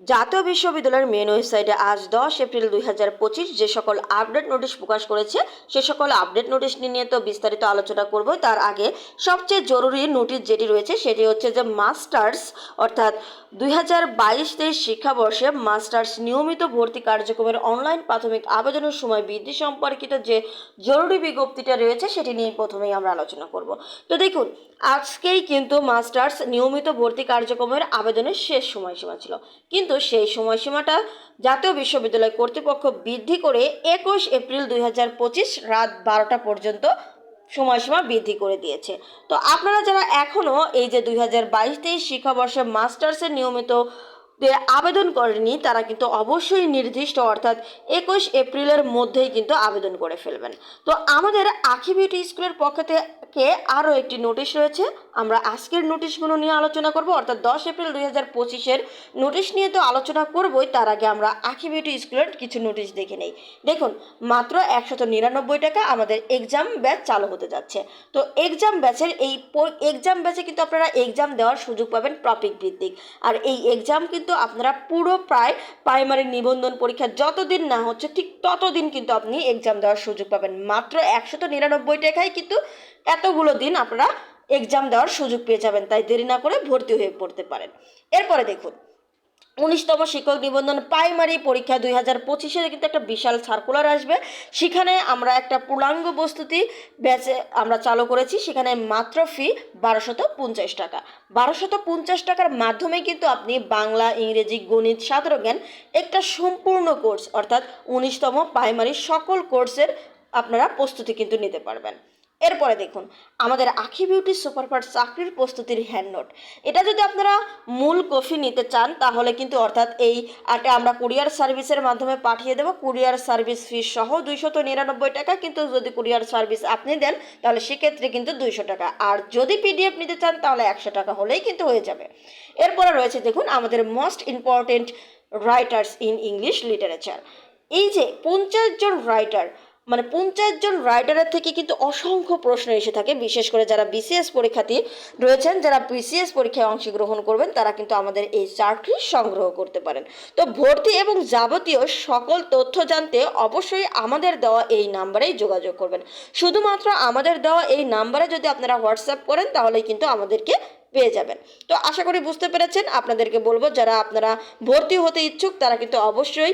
জাতীয় বিশ্ববিদ্যালয়ের মেন ওয়েবসাইটে আজ দশ এপ্রিল দুই হাজার পঁচিশ যে সকল আপডেট নোটিশ প্রকাশ করেছে, সে সকল আপডেট নোটিশ নিয়ে তো বিস্তারিত আলোচনা করব তার আগে সবচেয়ে জরুরি নোটিশ যেটি রয়েছে, সেটি হচ্ছে যে মাস্টার্স অর্থাৎ দুই হাজার বাইশ তেইশ শিক্ষাবর্ষে মাস্টার্স নিয়মিত ভর্তি কার্যক্রমের অনলাইন প্রাথমিক আবেদনের সময় বৃদ্ধি সম্পর্কিত যে জরুরি বিজ্ঞপ্তিটা রয়েছে, সেটি নিয়ে প্রথমেই আমরা আলোচনা করব। তো দেখুন, আজকেই কিন্তু মাস্টার্স নিয়মিত ভর্তি কার্যক্রমের আবেদনের শেষ সময়সীমা ছিল। কিন্তু সেই সময়সীমাটা জাতীয় বিশ্ববিদ্যালয় কর্তৃপক্ষ বৃদ্ধি করে একুশ এপ্রিল দুই হাজার পঁচিশ রাত বারোটা পর্যন্ত সময়সীমা বৃদ্ধি করে দিয়েছে। তো আপনারা যারা এখনও এই যে দুই হাজার বাইশ তেইশ শিক্ষাবর্ষে মাস্টার্সের নিয়মিত আবেদন করেনি, তারা কিন্তু অবশ্যই নির্দিষ্ট অর্থাৎ একুশ এপ্রিলের মধ্যেই কিন্তু আবেদন করে ফেলবেন। তো আমাদের আখি বিউটি স্কুলের পক্ষ থেকে আরও একটি নোটিশ রয়েছে। আমরা আজকের নোটিশগুলো নিয়ে আলোচনা করব, অর্থাৎ দশ এপ্রিল দুই হাজার পঁচিশের নোটিশ নিয়ে তো আলোচনা করবই, তার আগে আমরা আখি বিউটি স্কুলের কিছু নোটিশ দেখে নেই। দেখুন, মাত্র একশত নিরানব্বই টাকা আমাদের এক্সাম ব্যাচ চালু হতে যাচ্ছে। তো এক্সাম ব্যাচের এই এক্সাম ব্যাচে কিন্তু আপনারা এক্সাম দেওয়ার সুযোগ পাবেন টপিক ভিত্তিক। আর এই এক্সাম কিন্তু আপনারা পুরো প্রায় প্রাইমারি নিবন্ধন পরীক্ষা যতদিন না হচ্ছে, ঠিক ততদিন কিন্তু আপনি এক্সাম দেওয়ার সুযোগ পাবেন। মাত্র একশত নিরানব্বই টাকায় কিন্তু এতগুলো দিন আপনারা এক্সাম দেওয়ার সুযোগ পেয়ে যাবেন। তাই দেরি না করে ভর্তি হয়ে পড়তে পারেন। এরপরে দেখুন উনিশতম শিক্ষক নিবন্ধন প্রাইমারি পরীক্ষা দুই হাজার পঁচিশে কিন্তু একটা বিশাল সার্কুলার আসবে। সেখানে আমরা একটা পূর্ণাঙ্গ প্রস্তুতি ব্যাচে আমরা চালু করেছি। সেখানে মাত্র ফি বারোশত পঞ্চাশ টাকা। বারোশত পঞ্চাশ টাকার মাধ্যমে কিন্তু আপনি বাংলা, ইংরেজি, গণিত, সাধারণ জ্ঞান একটা সম্পূর্ণ কোর্স অর্থাৎ উনিশতম প্রাইমারি সকল কোর্সের আপনারা প্রস্তুতি কিন্তু নিতে পারবেন। এরপরে দেখুন, আমাদের আখি বিউটি সুপারফাস্ট চাকরির প্রস্তুতির হ্যান্ড নোট এটা যদি আপনারা মূল কপি নিতে চান, তাহলে কিন্তু অর্থাৎ এই আটা আমরা কুরিয়ার সার্ভিসের মাধ্যমে পাঠিয়ে দেবো। কুরিয়ার সার্ভিস ফি সহ দুইশত নিরানব্বই টাকা কিন্তু যদি কুরিয়ার সার্ভিস আপনি দেন, তাহলে সেক্ষেত্রে কিন্তু দুইশো টাকা। আর যদি পিডিএফ নিতে চান, তাহলে একশো টাকা হলেই কিন্তু হয়ে যাবে। এরপরে রয়েছে দেখুন, আমাদের most important writers in English literature এই যে পঞ্চাশ জন রাইটার মানে পঞ্চাশ জন রাইডারের থেকে কিন্তু অসংখ্য প্রশ্ন এসে থাকে, বিশেষ করে যারা বিসিএস পরীক্ষার্থী রয়েছেন, যারা বিসিএস পরীক্ষায় অংশগ্রহণ করবেন, তারা কিন্তু আমাদের এই চার্টটি সংগ্রহ করতে পারেন। তো ভর্তি এবং যাবতীয় সকল তথ্য জানতে অবশ্যই আমাদের দেওয়া এই নাম্বারেই যোগাযোগ করবেন। শুধুমাত্র আমাদের দেওয়া এই নাম্বারে যদি আপনারা হোয়াটসঅ্যাপ করেন, তাহলেই কিন্তু আমাদেরকে পেয়ে যাবেন। তো আশা করি বুঝতে পেরেছেন, আপনাদেরকে বলব, যারা আপনারা ভর্তি হতে ইচ্ছুক, তারা কিন্তু অবশ্যই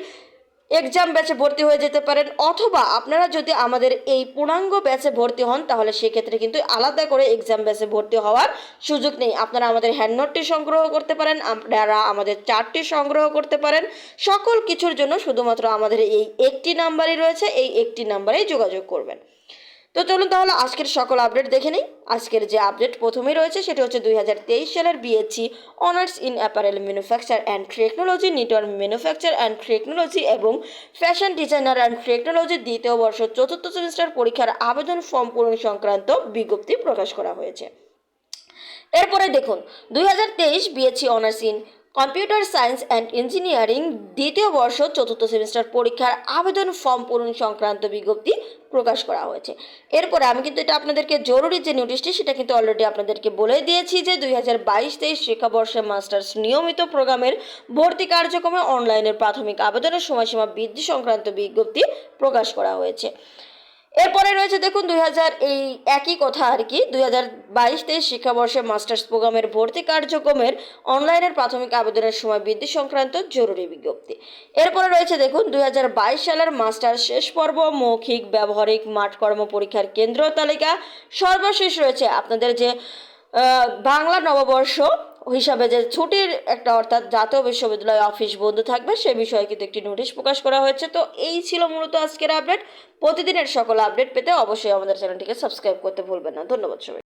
এক্সাম ব্যাচে ভর্তি হয়ে যেতে পারেন, অথবা আপনারা যদি আমাদের এই পূর্ণাঙ্গ ব্যাচে ভর্তি হন, তাহলে সেক্ষেত্রে কিন্তু আলাদা করে এক্সাম ব্যাচে ভর্তি হওয়ার সুযোগ নেই। আপনারা আমাদের হ্যান্ডনোটটি সংগ্রহ করতে পারেন, আপনারা আমাদের চারটি সংগ্রহ করতে পারেন। সকল কিছুর জন্য শুধুমাত্র আমাদের এই একটি নাম্বারই রয়েছে, এই একটি নাম্বারেই যোগাযোগ করবেন। তো চলুন তাহলে আজকের সকল আপডেট দেখে নিই। আজকের যে আপডেট প্রথমেই রয়েছে সেটি হচ্ছে দুই হাজার তেইশ সালের BSc honours in apparel manufacture and technology network manufacture and technology এবং ফ্যাশন ডিজাইনার অ্যান্ড টেকনোলজি দ্বিতীয় বর্ষ চতুর্থ সেমিস্টার পরীক্ষার আবেদন ফর্ম পূরণ সংক্রান্ত বিজ্ঞপ্তি প্রকাশ করা হয়েছে। এরপরে দেখুন, দুই হাজার তেইশ BSc honours in computer science and engineering দ্বিতীয় বর্ষ চতুর্থ সেমিস্টার পরীক্ষার আবেদন ফর্ম পূরণ সংক্রান্ত বিজ্ঞপ্তি প্রকাশ করা হয়েছে। এরপরে আমি কিন্তু এটা আপনাদেরকে জরুরি যে নোটিশটি সেটা কিন্তু অলরেডি আপনাদেরকে বলে দিয়েছি যে দুই হাজার বাইশ তেইশ শিক্ষাবর্ষে মাস্টার্স নিয়মিত প্রোগ্রামের ভর্তি কার্যক্রমে অনলাইনের প্রাথমিক আবেদনের সময়সীমা বৃদ্ধি সংক্রান্ত বিজ্ঞপ্তি প্রকাশ করা হয়েছে। এরপরে রয়েছে দেখুন, দুই হাজার এই একই কথা আর কি। দুই হাজার বাইশ তেইশ শিক্ষাবর্ষে মাস্টার্স প্রোগ্রামের ভর্তি কার্যক্রমের অনলাইনের প্রাথমিক আবেদনের সময় বৃদ্ধি সংক্রান্ত জরুরি বিজ্ঞপ্তি। এরপরে রয়েছে দেখুন, দুই হাজার বাইশ সালের মাস্টার্স শেষ পর্ব, মৌখিক, ব্যবহারিক, মাঠ কর্ম পরীক্ষার কেন্দ্র তালিকা। সর্বশেষ রয়েছে আপনাদের যে বাংলা নববর্ষ হিসাবে যে ছুটির একটা অর্থাৎ জাতীয় বিশ্ববিদ্যালয় অফিস বন্ধ থাকবে, সে বিষয়ে কিন্তু একটি নোটিশ প্রকাশ করা হয়েছে। তো এই ছিল মূলত আজকের আপডেট। প্রতিদিনের সকল আপডেট পেতে অবশ্যই আমাদের চ্যানেলটিকে সাবস্ক্রাইব করতে ভুলবেন না। ধন্যবাদ সবাই